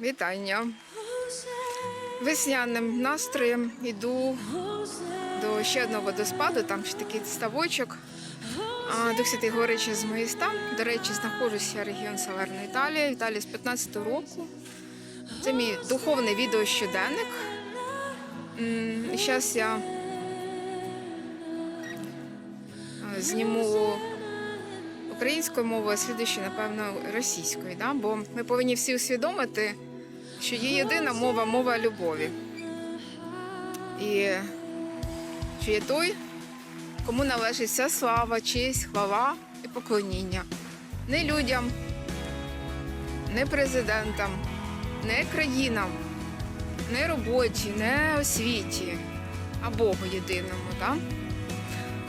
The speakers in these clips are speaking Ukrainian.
Вітання. Весняним настроєм іду до ще одного водоспаду, там ще такий ставочок. Дух Святий Горичі з Моїста. До речі, знаходжуся регіон Северна Італія. Італія з 15-го року. Це мій духовний відеощоденник. М, І зараз я зніму українською мовою, а слідуючи, напевно, російською. Да? Бо ми повинні всі усвідомити, що є єдина мова мова любові. І що є той, кому належить вся слава, честь, хвала і поклоніння. Не людям, не президентам, не країнам, не роботі, не освіті, а Богу єдиному. Да?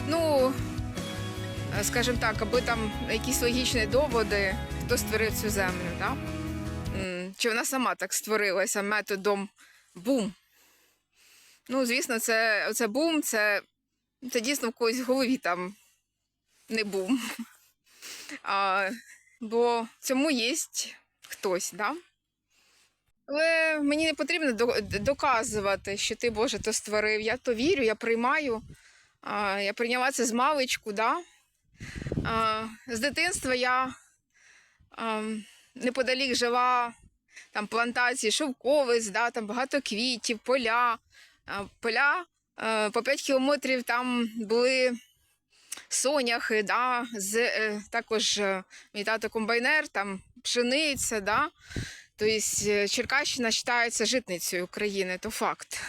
Ну, скажімо так, аби там якісь логічні доводи, хто створив цю землю, да? Чи вона сама так створилася методом бум. Ну, звісно, це, це бум, це, це дійсно в когось в голові там не бум. А, бо цьому є хтось, да? Але мені не потрібно доказувати, що ти Боже то створив. Я то вірю, я приймаю. А, я прийняла це з маличку, да? З дитинства я неподалік жила там плантації, шовковиць, да, там багато квітів, поля. Поля е, по 5 кілометрів там були соняхи, да, з, е, також е, мій тато комбайнер, там пшениця. Да. Тобто е, Черкащина вважається житницею України, то факт.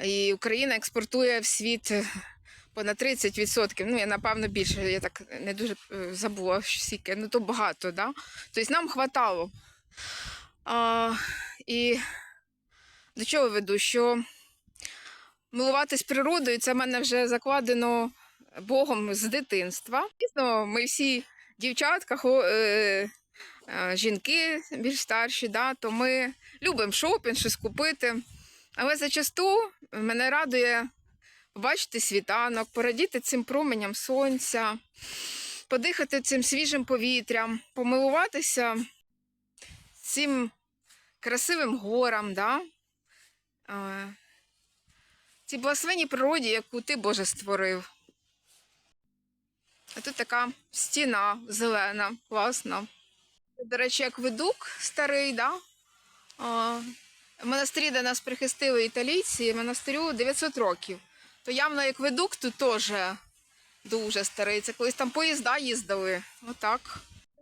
І Україна експортує в світ е, понад 30%. Ну, я напевно більше, я так не дуже е, забула скільки, ну то багато, да? Тобто нам хватало. А, і до чого веду? Що милуватись природою, це в мене вже закладено Богом з дитинства. Звісно, ми всі дівчатка, е, е, жінки більш старші, да, то ми любимо шопінг, щось купити. Але зачасту мене радує побачити світанок, порадіти цим променям сонця, подихати цим свіжим повітрям, помилуватися цим красивим горам, да? Цій благословенній природі, яку ти, Боже, створив. А тут така стіна зелена, класна. До речі, як видук старий, да? Монастирі, де нас прихистили італійці, монастирю 900 років. То явно як ведук тут теж дуже старий. Це колись там поїзда їздили. Отак.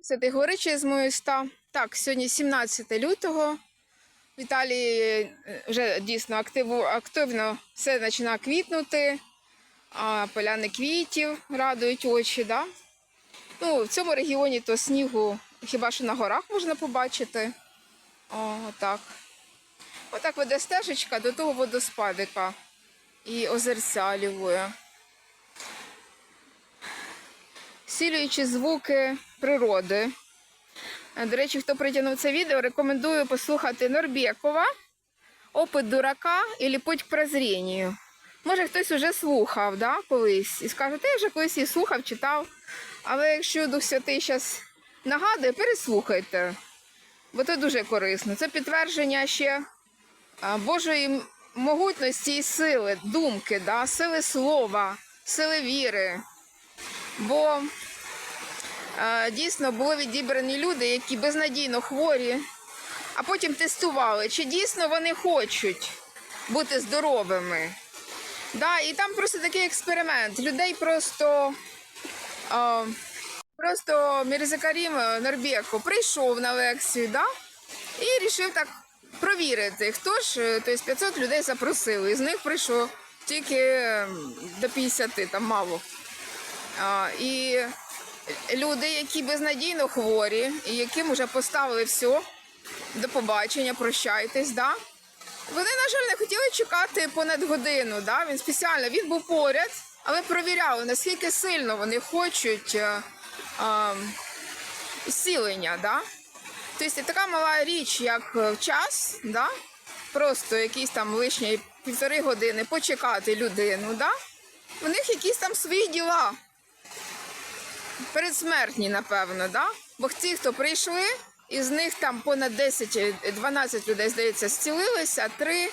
Святий Горичі з Моїста. Так, сьогодні 17 лютого. В Італії е, вже дійсно активу, активно все починає квітнути. А поляни квітів радують очі. Да? Ну, в цьому регіоні то снігу хіба що на горах можна побачити. О, отак. Отак веде стежечка до того водоспадика і озерця лівує. Сілюючи звуки природи. До речі, хто притягнув це відео, рекомендую послухати Норбєкова, Опит дурака і Путь к прозрінню. Може, хтось вже слухав да, колись і скаже, я вже колись і слухав, читав. Але якщо Дух Святий зараз нагадує, переслухайте. Бо це дуже корисно. Це підтвердження ще Божої могутності і сили, думки, да, сили слова, сили віри. Бо е, дійсно були відібрані люди, які безнадійно хворі, а потім тестували, чи дійсно вони хочуть бути здоровими. Да, і там просто такий експеримент. Людей просто. Е, Просто Мірзакарім Норбєко прийшов на лекцію, да? і вирішив так провірити, хто ж, е, тобто 500 людей запросили, із них прийшло тільки ем, до 50, там мало. А, і люди, які безнадійно хворі, і яким вже поставили все, до побачення, прощайтесь, да? вони, на жаль, не хотіли чекати понад годину. Да? Він спеціально він був поряд, але провіряли, наскільки сильно вони хочуть е, е, зцілення. Да? Тобто така мала річ, як е, час, да? просто якісь там лишні півтори години почекати людину. Да? У них якісь там свої діла. Передсмертні, напевно, да? Бо ті, хто прийшли, із них там понад 10-12 людей, здається, зцілилися, три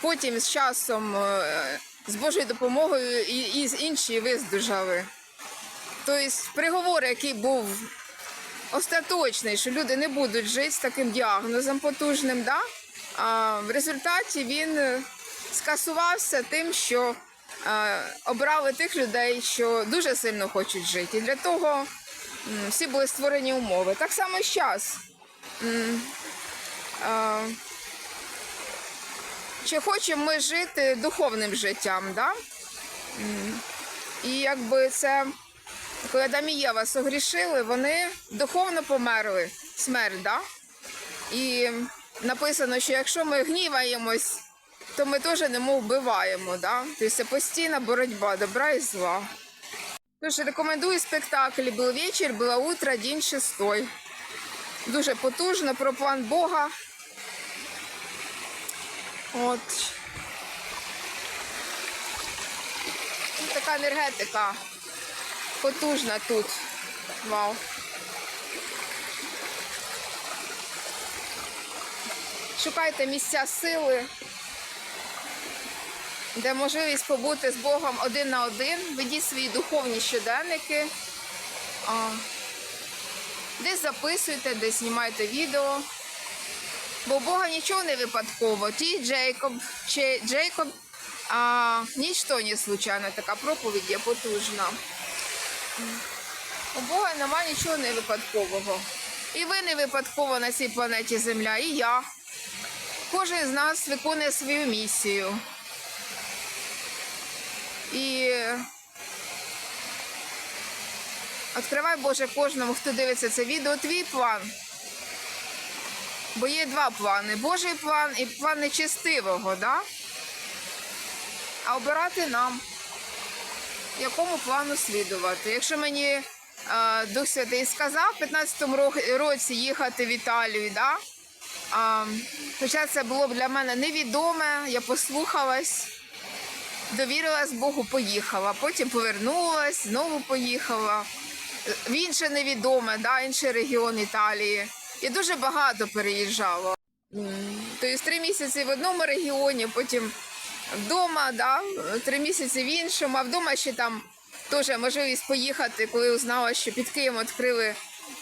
потім з часом е, з Божою допомогою і, і інші виздужали. Тобто приговор, який був остаточний, що люди не будуть жити з таким діагнозом потужним, да? а в результаті він е, скасувався тим, що е, обрали тих людей, що дуже сильно хочуть жити. І для того всі були створені умови. Так само зараз. Чи хочемо ми жити духовним життям, да? І якби це, коли Адам і Єва согрішили, вони духовно померли смерть, да? І написано, що якщо ми гніваємось, то ми теж немов вбиваємо, да? Тобто це постійна боротьба добра і зла. Тож рекомендую спектакль «Был вечір, було утро, день шестой. Дуже потужно про план Бога. От. Така енергетика потужна тут. Вау. Шукайте місця сили, де можливість побути з Богом один на один. Ведіть свої духовні щоденники. Десь записуйте, десь знімайте відео. Бо у Бога нічого не випадково. Ті Джейкоб, чи Джейкоб, а, нічто не случайно. Така проповідь є потужна. У Бога немає нічого не випадкового. І ви не випадково на цій планеті Земля, і я. Кожен з нас виконує свою місію. І відкривай Боже кожному, хто дивиться це відео, твій план. Бо є два плани: Божий план і план нечестивого, да? а обирати нам, якому плану слідувати. Якщо мені е, Дух Святий сказав в 15-му році їхати в Італію, да? а, хоча це було б для мене невідоме, я послухалась, довірилась Богу, поїхала, потім повернулась, знову поїхала в інше невідоме, да, інший регіон Італії. Я дуже багато переїжджала. Тобто три місяці в одному регіоні, потім вдома, да, три місяці в іншому, а вдома ще там теж можливість поїхати, коли узнала, що під Києвом відкрили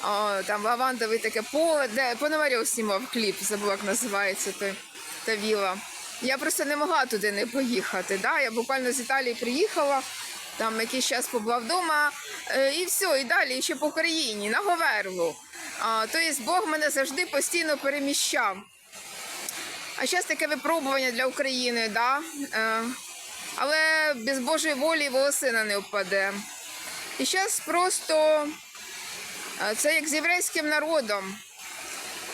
о, там лавандове таке поле, де Пономарьов знімав кліп, забула, як називається той, та віла. Я просто не могла туди не поїхати. Да? Я буквально з Італії приїхала, там якийсь час побула вдома, е, і все, і далі ще по Україні, на Говерлу. Тобто Бог мене завжди постійно переміщав. А зараз таке випробування для України, да? е, але без Божої волі волосина не впаде. І зараз просто е, це як з єврейським народом.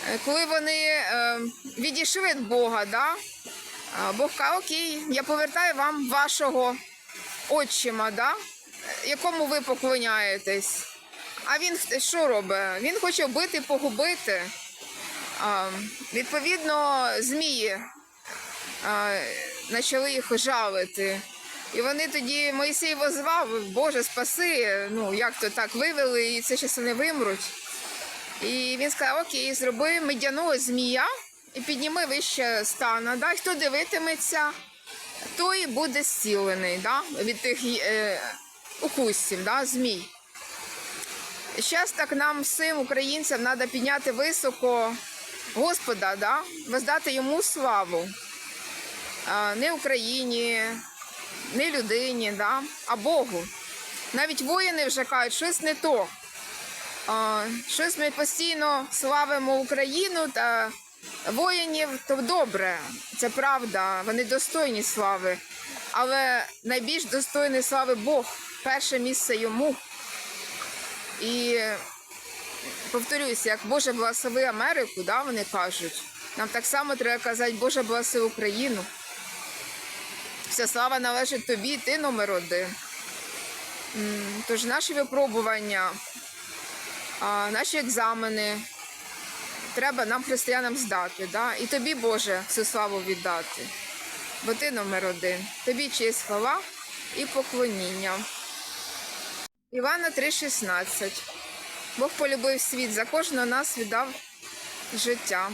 Е, Коли вони відійшли від Бога, да? Бог каже, окей, я повертаю вам вашого отчима, да? якому ви поклоняєтесь. А він що робить? Він хоче вбити, погубити. Відповідно, змії почали їх жалити. І вони тоді Моїсей возвав, Боже, спаси, ну як то так вивели, і це зараз вони вимруть. І він сказав, окей, зроби медяного змія і підніми вище стана. Да? Хто дивитиметься, той буде зцілений да? від тих е, укусів, да? змій. Зараз так нам всім українцям треба підняти високо Господа, да? воздати йому славу. Не Україні, не людині, да? а Богу. Навіть воїни вже кажуть, щось не то. Щось ми постійно славимо Україну та воїнів, то добре, це правда, вони достойні слави. Але найбільш достойний слави Бог, перше місце йому. І повторюся, як Боже благослови Америку, да, вони кажуть. Нам так само треба казати, Боже благослови Україну. Вся слава належить тобі, ти номер один. Тож наші випробування, наші екзамени треба нам, християнам, здати. Да? І тобі, Боже, всю славу віддати. Бо ти номер один. Тобі честь хвала і поклоніння. Івана 3,16. Бог полюбив світ, за кожного нас віддав життя.